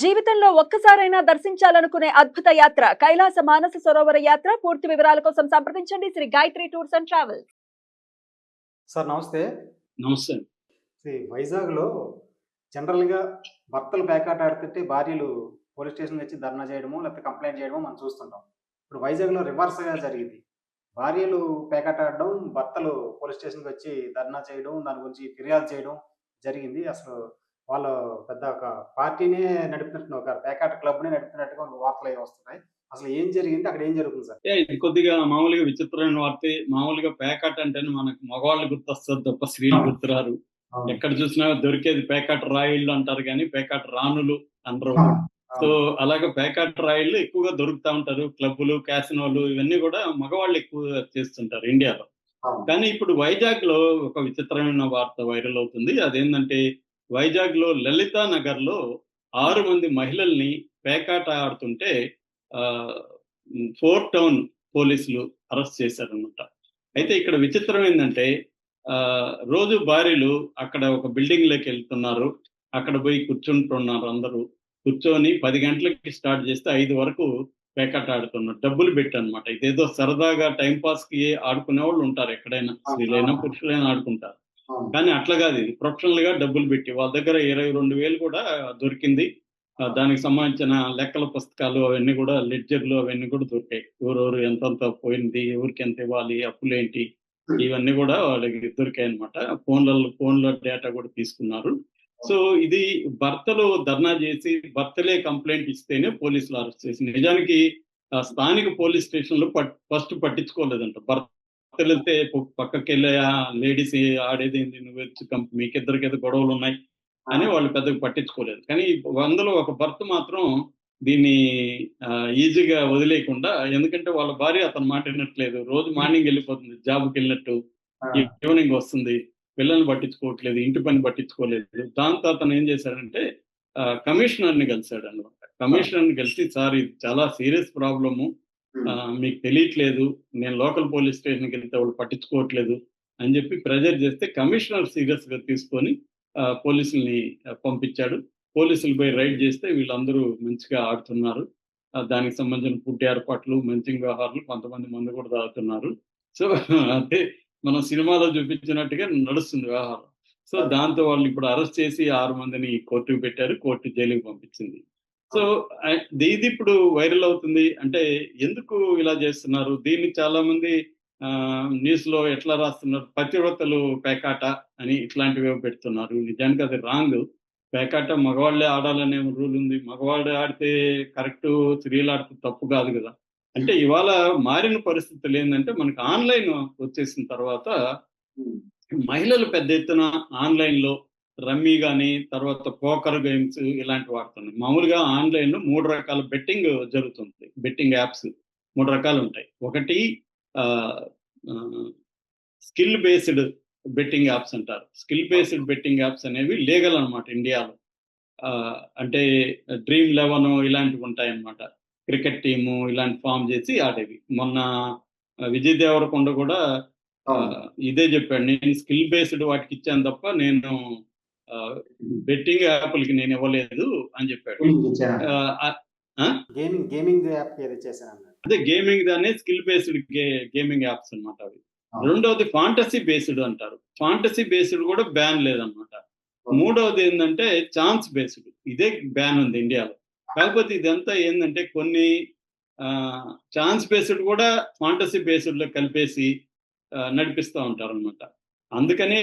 జీవితంలో ఒక్కసారైనా దర్శించాలనుకునే అద్భుత యాత్ర కైలాస మానస సరోవర యాత్ర. పూర్తి వివరాల కోసం సంప్రదించండి. Sri Gayatri tours and travels. Sir నమస్తే. నమస్తే. ఈ వైజాగ్లో జనరల్గా భర్తలు పేకాట ఆడుతుంటే భార్యలు పోలీస్ స్టేషన్ వచ్చి ధర్నా చేయడము లేకపోతే కంప్లైంట్ చేయడము మనం చూస్తుంటాం. ఇప్పుడు వైజాగ్లో రివర్స్గా జరిగింది. భార్యలు పేకాట ఆడడం భర్తలు పోలీస్ స్టేషన్కి వచ్చి ధర్నా చేయడం దాని గురించి ఫిర్యాదు చేయడం జరిగింది. అసలు వాళ్ళు పెద్ద ఒక పార్టీనే నడుపుతున్నట్టు ఒక పేకాట క్లబ్ని నడుపుతున్నట్టుగా ఒక వార్తలు వస్తున్నాయి. అసలు ఏం జరిగింది? అక్కడ ఏం జరుగుతుంది సార్? ఇది కొద్దిగా మామూలుగా విచిత్రమైన వార్త. మామూలుగా పేకాట అంటేనే మనకు మగవాళ్ళు గుర్తొస్తారు తప్ప స్త్రీలు గుర్తురారు. ఎక్కడ చూసినా దొరికేది పేకాట రాయిళ్ళు అంటారు కానీ పేకాట రాణులు అనరు సో అలాగే పేకాట రాయిళ్ళు ఎక్కువగా దొరుకుతా ఉంటారు. క్లబ్బులు క్యాసినోలు ఇవన్నీ కూడా మగవాళ్ళు ఎక్కువ చేస్తుంటారు ఇండియాలో. కానీ ఇప్పుడు వైజాగ్లో ఒక విచిత్రమైన వార్త వైరల్ అవుతుంది. అదేంటంటే వైజాగ్లో లలితా నగర్లో ఆరు మంది మహిళల్ని పేకాట ఆడుతుంటే ఫోర్ టౌన్ పోలీసులు అరెస్ట్ చేశారనమాట అయితే ఇక్కడ విచిత్రం ఏంటంటే ఆ, రోజు భార్యలు అక్కడ ఒక బిల్డింగ్లోకి వెళ్తున్నారు. అక్కడ పోయి కూర్చుంటున్నారు అందరూ. కూర్చొని పది గంటలకి స్టార్ట్ చేస్తే ఐదు వరకు పేకాట ఆడుతున్నారు డబ్బులు పెట్టి అనమాట ఇదేదో సరదాగా టైం పాస్కి ఆడుకునే వాళ్ళు ఉంటారు ఎక్కడైనా. స్త్రీలైనా పురుషులైనా ఆడుకుంటారు. కానీ అట్లా కాదు. ఇది ప్రొఫెషనల్గా డబ్బులు పెట్టి వాళ్ళ దగ్గర ఇరవై రెండు వేలు కూడా దొరికింది. దానికి సంబంధించిన లెక్కల పుస్తకాలు అవన్నీ కూడా లెడ్జర్లు అవన్నీ కూడా దొరికాయి. ఎవరెవరు ఎంతంత పోయింది ఎవరికి ఎంత ఇవ్వాలి అప్పులు ఏంటి ఇవన్నీ కూడా వాళ్ళకి దొరికాయి అనమాట ఫోన్లలో ఫోన్లో డేటా కూడా తీసుకున్నారు. సో ఇది భర్తలు ధర్నా చేసి భర్తలే కంప్లైంట్ ఇస్తేనే పోలీసులు అరెస్ట్ చేసి నిజానికి స్థానిక పోలీస్ స్టేషన్లో ఫస్ట్ పట్టించుకోలేదంట భర్తలు వెళ్తే పక్కకి వెళ్ళే లేడీస్ ఆడేది ఏంటి నువ్వు మీకిద్దరికి ఏదో గొడవలు ఉన్నాయి అని వాళ్ళు పెద్దగా పట్టించుకోలేదు. కానీ వందలో ఒక భర్త మాత్రం దీన్ని ఈజీగా వదిలేయకుండా ఎందుకంటే వాళ్ళ భార్య అతను మాట వినట్లేదు రోజు మార్నింగ్ వెళ్ళిపోతుంది జాబ్కి వెళ్ళినట్టు. ఈవినింగ్ వస్తుంది పిల్లల్ని పట్టించుకోవట్లేదు ఇంటి పని పట్టించుకోలేదు. దాంతో అతను ఏం చేశాడంటే కమిషనర్ని కలిశాడు అనమాట కమిషనర్ని కలిసి సార్ ఇది చాలా సీరియస్ ప్రాబ్లము. మీకు తెలియట్లేదు నేను లోకల్ పోలీస్ స్టేషన్కి వెళ్తే వాళ్ళు పట్టించుకోవట్లేదు అని చెప్పి ప్రెజర్ చేస్తే కమిషనర్ సీరియస్గా తీసుకొని పోలీసుల్ని పంపించాడు. పోలీసులు పోయి రైడ్ చేస్తే వీళ్ళందరూ మంచిగా ఆడుతున్నారు. దానికి సంబంధించిన ఫుడ్ ఏర్పాట్లు మంచి వ్యవహారాలు కొంతమంది మందు కూడా తాగుతున్నారు. సో అంటే మనం సినిమాలో చూపించినట్టుగా నడుస్తుంది వ్యవహారం. సో దాంతో వాళ్ళు ఇప్పుడు అరెస్ట్ చేసి ఆరు మందిని కోర్టుకు పెట్టారు కోర్టు జైలుకి పంపించింది. సో ఇది ఇప్పుడు వైరల్ అవుతుంది. అంటే ఎందుకు ఇలా చేస్తున్నారు? దీన్ని చాలా మంది న్యూస్లో ఎట్లా రాస్తున్నారు? పతివ్రతలు పేకాట అని ఇట్లాంటివి పెడుతున్నారు. నిజానికి అది రాంగ్. పేకాట మగవాళ్ళే ఆడాలనే రూల్ ఉంది. మగవాళ్ళు ఆడితే కరెక్ట్ స్త్రీలు ఆడితే తప్పు కాదు కదా. అంటే ఇవాళ మారిన పరిస్థితులు ఏంటంటే మనకి ఆన్లైన్ వచ్చేసిన తర్వాత మహిళలు పెద్ద ఎత్తున ఆన్లైన్లో రమ్మీ కానీ తర్వాత పోకర్ గేమ్స్ ఇలాంటి వాడుతున్నాయి మామూలుగా ఆన్లైన్లో మూడు రకాల బెట్టింగ్ జరుగుతుంది. బెట్టింగ్ యాప్స్ మూడు రకాలు ఉంటాయి. ఒకటి స్కిల్ బేస్డ్ బెట్టింగ్ యాప్స్ అంటారు. స్కిల్ బేస్డ్ బెట్టింగ్ యాప్స్ అనేవి లీగల్ అన్నమాట ఇండియాలో. అంటే డ్రీమ్ లెవెన్ ఇలాంటివి ఉంటాయి అన్నమాట క్రికెట్ టీము ఇలాంటి ఫామ్ చేసి ఆడేవి. మొన్న విజయ్ దేవరకొండ కూడా ఇదే చెప్పాడు. నేను స్కిల్ బేస్డ్ వాటికి ఇచ్చాను తప్ప నేను బెట్టింగ్ యాప్లకి నేను ఇవ్వలేదు అని చెప్పాడు. గేమింగ్ గేమింగ్ యాప్ అదే గేమింగ్ దాన్ని స్కిల్ బేస్డ్ గేమింగ్ యాప్స్ అన్నమాట అవి. రెండవది ఫాంటసీ బేస్డ్ అంటారు. ఫాంటసీ బేస్డ్ కూడా బ్యాన్ లేదన్నమాట. మూడవది ఏంటంటే ఛాన్స్ బేస్డ్ ఇదే బ్యాన్ ఉంది ఇండియాలో. కాకపోతే ఇదంతా ఏంటంటే కొన్ని ఛాన్స్ బేస్డ్ కూడా ఫాంటసీ బేస్డ్లో కలిపేసి నడిపిస్తూ ఉంటారు అనమాట అందుకనే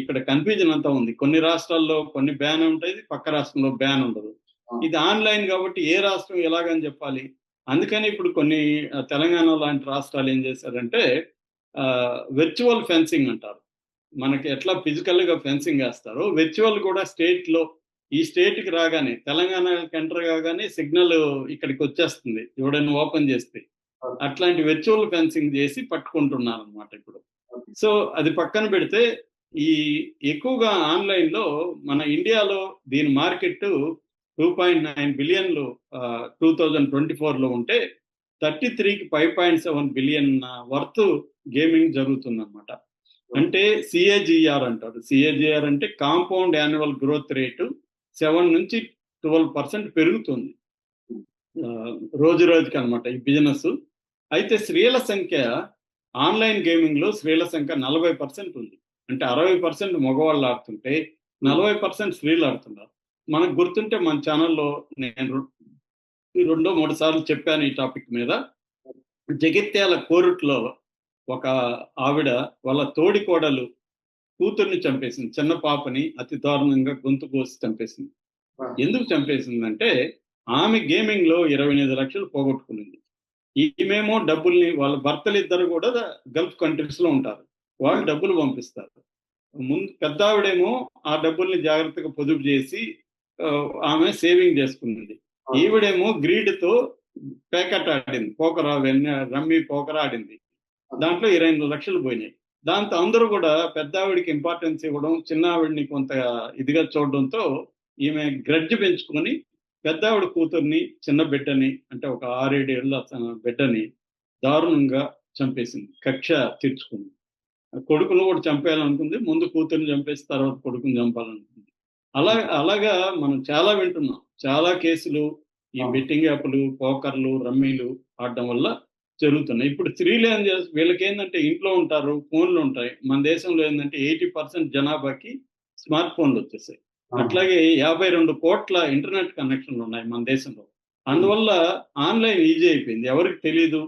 ఇక్కడ కన్ఫ్యూజన్ అంతా ఉంది. కొన్ని రాష్ట్రాల్లో కొన్ని బ్యాన్ ఉంటుంది పక్క రాష్ట్రంలో బ్యాన్ ఉండదు. ఇది ఆన్లైన్ కాబట్టి ఏ రాష్ట్రం ఎలాగని చెప్పాలి? అందుకని ఇప్పుడు కొన్ని తెలంగాణ లాంటి రాష్ట్రాలు ఏం చేశారంటే వెర్చువల్ ఫెన్సింగ్ అంటారు. మనకి ఎట్లా ఫిజికల్గా ఫెన్సింగ్ వేస్తారో వెర్చువల్ కూడా స్టేట్లో ఈ స్టేట్కి రాగానే తెలంగాణకి ఎంటర్ కాగానే సిగ్నల్ ఇక్కడికి వచ్చేస్తుంది. ఎవడైనా ఓపెన్ చేస్తే. అట్లాంటి వెర్చువల్ ఫెన్సింగ్ చేసి పట్టుకుంటున్నారు అనమాట ఇప్పుడు. సో అది పక్కన పెడితే ఈ ఎక్కువగా ఆన్లైన్లో మన ఇండియాలో దీని మార్కెట్ టూ పాయింట్ నైన్ బిలియన్లు టూ థౌజండ్ ట్వంటీ ఫోర్లో ఉంటే థర్టీ త్రీకి five point seven billion worth gaming జరుగుతుందన్నమాట. అంటే సిఏజిఆర్ అంటారు. సిఏజిఆర్ అంటే compound annual growth rate seven నుంచి ట్వెల్వ్ పర్సెంట్ పెరుగుతుంది. రోజు రోజుకి అనమాట ఈ బిజినెస్ అయితే స్త్రీల సంఖ్య ఆన్లైన్ గేమింగ్లో స్త్రీల సంఖ్య నలభై పర్సెంట్ ఉంది. అంటే అరవై పర్సెంట్ మగవాళ్ళు ఆడుతుంటే నలభై పర్సెంట్ స్త్రీలు ఆడుతున్నారు. మనకు గుర్తుంటే మన ఛానల్లో నేను రెండో మూడు సార్లు చెప్పాను ఈ టాపిక్ మీద. జగిత్యాల కోరుట్లో ఒక ఆవిడ వాళ్ళ తోడి కోడలు కూతుర్ని చంపేసింది. చిన్న పాపని అతి దారుణంగా గొంతు కోసి చంపేసింది. ఎందుకు చంపేసిందంటే ఆమె గేమింగ్లో ఇరవై ఎనిమిది లక్షలు పోగొట్టుకునింది. ఈమెమో డబ్బుల్ని వాళ్ళ భర్తలు ఇద్దరు కూడా గల్ఫ్ కంట్రీస్లో ఉంటారు. వాళ్ళు డబ్బులు పంపిస్తారు. ముందు పెద్ద ఆవిడేమో ఆ డబ్బుల్ని జాగ్రత్తగా పొదుపు చేసి ఆమె సేవింగ్ చేసుకున్నది ఈవిడేమో గ్రీడ్తో ప్యాకెట్ ఆడింది. పోకర వెన్న రమ్మి పోకర ఆడింది. దాంట్లో ఇరవై ఎనిమిది లక్షలు పోయినాయి. దాంతో అందరూ కూడా పెద్ద ఆవిడికి ఇంపార్టెన్స్ ఇవ్వడం చిన్న ఆవిడని కొంత ఇదిగా చూడడంతో ఈమె గ్రడ్జ్ పెంచుకొని పెద్ద ఆవిడ కూతుర్ని చిన్న బిడ్డని అంటే ఒక ఆరేడేళ్ళ బిడ్డని దారుణంగా చంపేసింది. కక్ష తీర్చుకుంది. కొడుకును కూడా చంపేయాలనుకుంది. ముందు కూతుర్ని చంపేసి తర్వాత కొడుకుని చంపాలనుకుంది. అలా అలాగా మనం చాలా వింటున్నాం. చాలా కేసులు ఈ. బెట్టింగ్ యాప్లు పోకర్లు రమ్మీలు ఆడడం వల్ల జరుగుతున్నాయి. ఇప్పుడు స్త్రీలు ఏం చేస్తారు వీళ్ళకి ఏంటంటే ఇంట్లో ఉంటారు ఫోన్లు ఉంటాయి. మన దేశంలో ఏంటంటే ఎయిటీ పర్సెంట్ జనాభాకి స్మార్ట్ ఫోన్లు వచ్చేసాయి. అట్లాగే యాభై రెండు కోట్ల ఇంటర్నెట్ కనెక్షన్లు ఉన్నాయి మన దేశంలో. అందువల్ల ఆన్లైన్ ఈజీ అయిపోయింది. ఎవరికి తెలియదు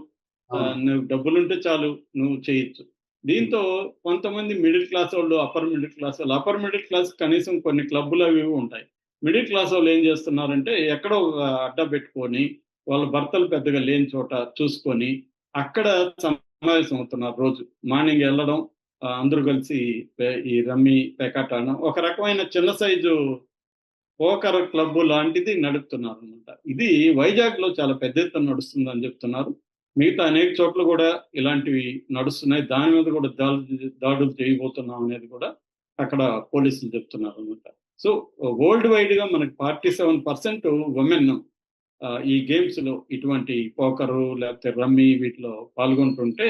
ఆ, నువ్వు డబ్బులుంటే చాలు నువ్వు చేయొచ్చు. దీంతో కొంతమంది మిడిల్ క్లాస్ వాళ్ళు అప్పర్ మిడిల్ క్లాస్ వాళ్ళు అప్పర్ మిడిల్ క్లాస్ కనీసం కొన్ని క్లబ్బులు అవి ఉంటాయి. మిడిల్ క్లాస్ వాళ్ళు ఏం చేస్తున్నారంటే ఎక్కడో ఒక అడ్డ పెట్టుకొని వాళ్ళ భర్తలు పెద్దగా లేని చోట చూసుకొని అక్కడ సమావేశం అవుతున్నారు రోజు. మార్నింగ్ వెళ్ళడం అందరూ కలిసి ఈ రమ్మి పేకాట ఆడడం ఒక రకమైన చిన్న సైజు పోకర్ క్లబ్ లాంటిది నడుపుతున్నారు అనమాట ఇది వైజాగ్లో చాలా పెద్ద ఎత్తున నడుస్తుంది అని చెప్తున్నారు. మిగతా అనేక చోట్ల కూడా ఇలాంటివి నడుస్తున్నాయి. దాని మీద కూడా దాడులు దాడులు చేయబోతున్నాం అనేది కూడా అక్కడ పోలీసులు చెప్తున్నారు అనమాట సో వరల్డ్ వైడ్గా మనకి ఫార్టీ సెవెన్ పర్సెంట్ ఉమెన్ ఈ గేమ్స్లో ఇటువంటి పోకరు లేకపోతే రమ్మీ వీటిలో పాల్గొంటుంటే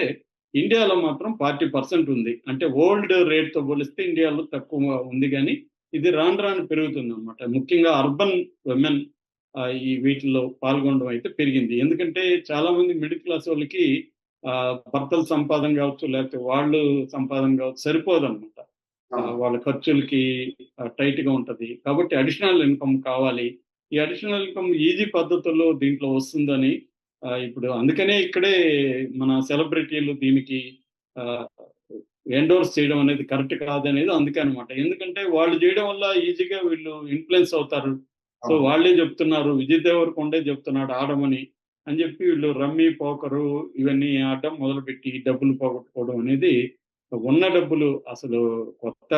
ఇండియాలో మాత్రం ఫార్టీ పర్సెంట్ ఉంది. అంటే ఓల్డ్ రేట్తో పోలిస్తే ఇండియాలో తక్కువ ఉంది కానీ ఇది రాను రాను పెరుగుతుంది అనమాట ముఖ్యంగా అర్బన్ విమెన్ ఈ వీటిలో పాల్గొనడం అయితే పెరిగింది. ఎందుకంటే చాలా మంది మిడిల్ క్లాస్ వాళ్ళకి ఆ, భర్తల సంపాదన కావచ్చు లేకపోతే వాళ్ళు సంపాదన కావచ్చు సరిపోదు అనమాట వాళ్ళ ఖర్చులకి టైట్గా ఉంటది. కాబట్టి అడిషనల్ ఇన్కమ్ కావాలి. ఈ అడిషనల్ ఇన్కమ్ ఈజీ పద్ధతుల్లో దీంట్లో వస్తుందని ఇప్పుడు అందుకనే ఇక్కడే మన సెలబ్రిటీలు దీనికి ఎండోర్స్ చేయడం అనేది కరెక్ట్ కాదనేది అందుకే అనమాట ఎందుకంటే వాళ్ళు చేయడం వల్ల ఈజీగా వీళ్ళు ఇన్ఫ్లుయెన్స్ అవుతారు. సో. వాళ్ళే చెప్తున్నారు విజయ్ దేవరకొండే చెప్తున్నాడు ఆడమని అని చెప్పి వీళ్ళు రమ్మీ పోకరు ఇవన్నీ ఆడడం మొదలుపెట్టి డబ్బులు పోగొట్టుకోవడం అనేది ఉన్న డబ్బులు అసలు కొత్త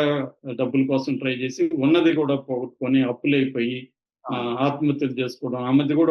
డబ్బుల కోసం ట్రై చేసి ఉన్నది కూడా పోగొట్టుకొని అప్పులైపోయి ఆత్మహత్యలు చేసుకోవడం ఆ మధ్య కూడా